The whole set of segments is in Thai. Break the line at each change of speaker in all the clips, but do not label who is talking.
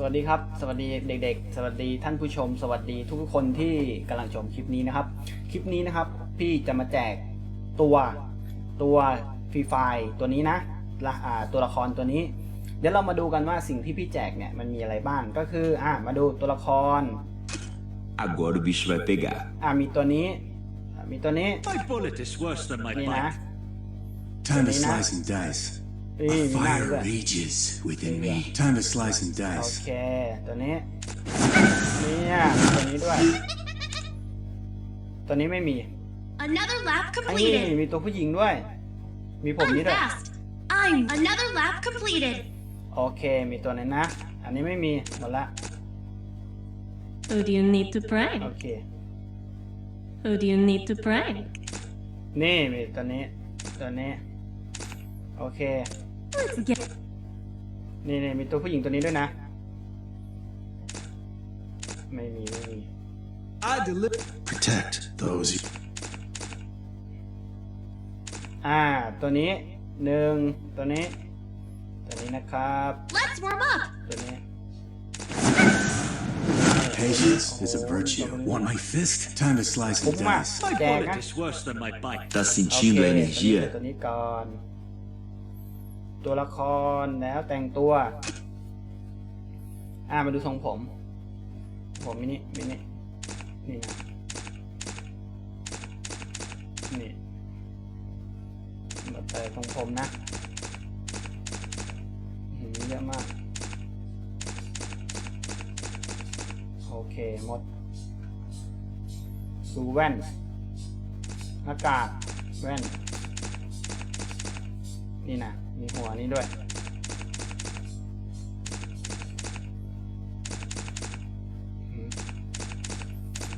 สวัสดีครับ สวัสดีเด็ก ๆ สวัสดีท่านผู้ชม สวัสดีทุกๆคนที่กำลังชมคลิปนี้นะครับ คลิปนี้นะครับ พี่จะมาแจกตัวตัวฟรีไฟตัวนี้นะละอ่าตัวละครตัวนี้ เดี๋ยวเรามาดูกันว่าสิ่งที่พี่แจกเนี่ยมันมีอะไรบ้างก็คืออ่ามาดูตัวละคร
Agora o bicho vai pegar.
อ่ามีตัวนี้อ่ามีตัวนี้
My bullet is worse than my
นี่นะ
bite.
Time to
Selena.
slice and dice.
นี่
A
มีหน้า
fire
ด้วย
rages within me. Time to slice and
โอ
dice.
เค ตัวนี้ เนี่ย ตัวนี้ด้วย ตัวนี้ไม่มี
Another lap
อันนี้
completed.
มีตัวผู้หญิงด้วย มีผมนี่
I'm
ด้วย
fast. I'm another lap completed.
โอเค มีตัวนั้นนะ อันนี้ไม่มี หมดละ
Who do you need to prank?
โอเค
Who do you need to prank?
นี่มีตัวนี้ ตัวนี้ โอเค
Let's get
นี่นี่มีตัวผู้หญิงตัวนี้ด้วยนะ ไม่มีไม่มี
I deliver.
Protect those.
อ่า ตัวนี้หนึ่งตัวนี้ ตัวนี้นะครับ
Let's warm up.
ตัวนี้
Patience is a virtue. Want my fist? Time to slice
คุ้ม
and
มาก
dice.
My
แจก
bullet
นะ
is worse than my bite.
Tá
โอ
sentindo
เค
a
ตัวนี้
energia?
ตัวนี้ก่อน ตัวละครแล้วแต่งตัว อ่ามาดูทรงผม ผมมินิมินินี่นะนี่มาแต่ทรงผมนะอื้อหือเยอะมาก โอเคหมดดูแว่นหน้ากากแว่น นี่นะมีหัวนี้ด้วย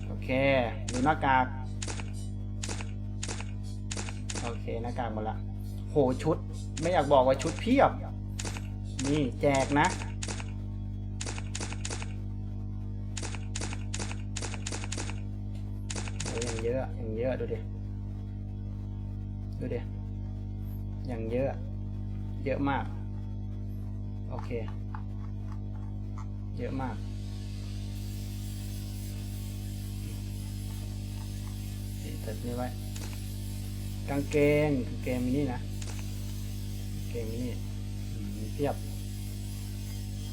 โอเค ดูหน้ากาก โอเค หน้ากากหมดละ โหชุด ไม่อยากบอกว่าชุดเพียบ นี่แจกนะโอ้ยอย่างเยอะย่างเยอะดูดิ ดูดิ อย่างเยอะ เยอะมาก โอเค เยอะมาก ตัดนี้ไว้ กางเกงกางเกงมินี่นะเกงมินี่มีเทียบ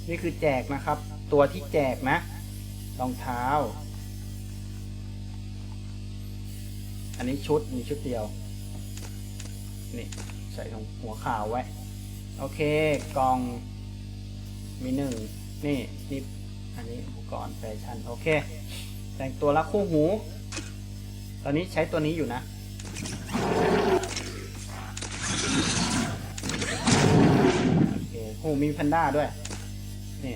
นี่คือแจกนะครับ ตัวที่แจกนะ รองเท้า อันนี้ชุดมีชุดเดียวนี่ ใส่ตรงหัวขาวไว้ โอเคกล่องมีหนึ่งนี่นี่อันนี้อุปกรณ์แฟชั่นโอเค แต่งตัวละคู่หู ตอนนี้ใช้ตัวนี้อยู่นะโอเคหูมีแพนด้าด้วย นี่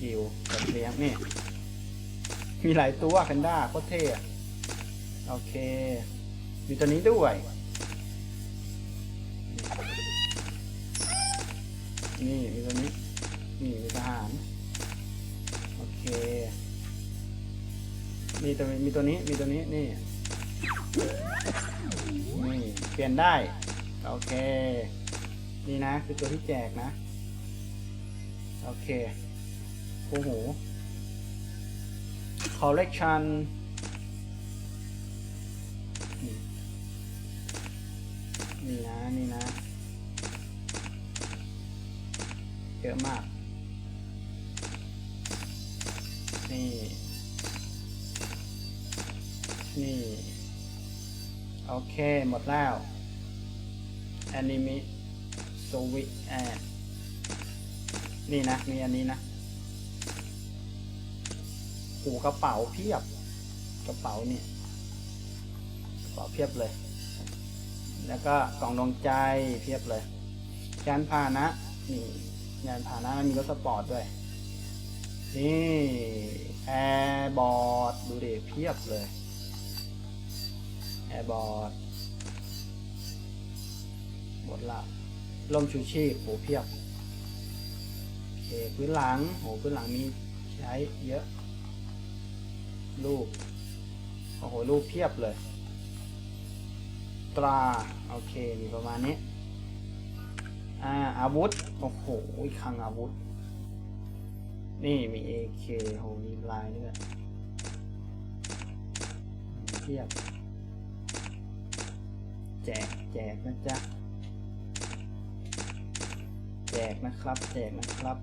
กิวกับเลี้ยงนี่ มีหลายตัวแพนด้าโคตรเท่โอเค มีตัวนี้ด้วย นี่มีตัวนี้ นี่มีทหาร โอเค มีตัวมีตัวนี้ มีตัวนี้ นี่ นี่ เปลี่ยนได้ โอเค นี่นะ คือตัวที่แจกนะ โอเคโคู่หู collection นี่นะนี่นะ เยอะมาก นี่ นี่ โอเค หมดแล้ว a n i m e s w i t แอนนี่นะ มีอันนี้นะโอ้กระเป๋าเพียบ กระเป๋านี่กระเป๋าเพียบเลย แล้วก็กล่องดวงใจเพียบเลยยานพาหนะนี่ยานพาหนะมีรถสปอร์ตด้วย นี่แอร์บอร์ดดูดิเพียบเลยแอร์บอร์ดหมดละลมชูชีพโหเพียบโอเคพื้นหลังโหพื้นหลังมีใช้เยอะรูปโอ้โหรูปเพียบเลย ตรา โอเค มีประมาณนี้ อ่า อาวุธ โอ้โหคลังอาวุธ นี่มี AK โหมีลายด้วยเทียบ แจก แจกนะจ๊ะ แจกนะครับ แจกนะครับ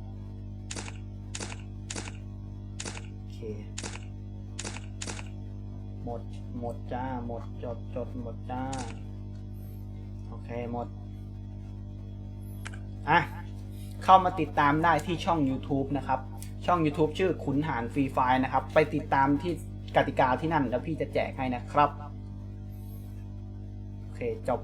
โอเค หมด หมดจ้า หมด จดจดหมดจ้า โอเค หมด อะ เข้ามาติดตามได้ที่ช่อง YouTube นะครับ ช่อง YouTube ชื่อขุนหารฟรีไฟนะครับ ไปติดตามที่กติกาที่นั่น แล้วพี่จะแจกให้นะครับ โอเค จบ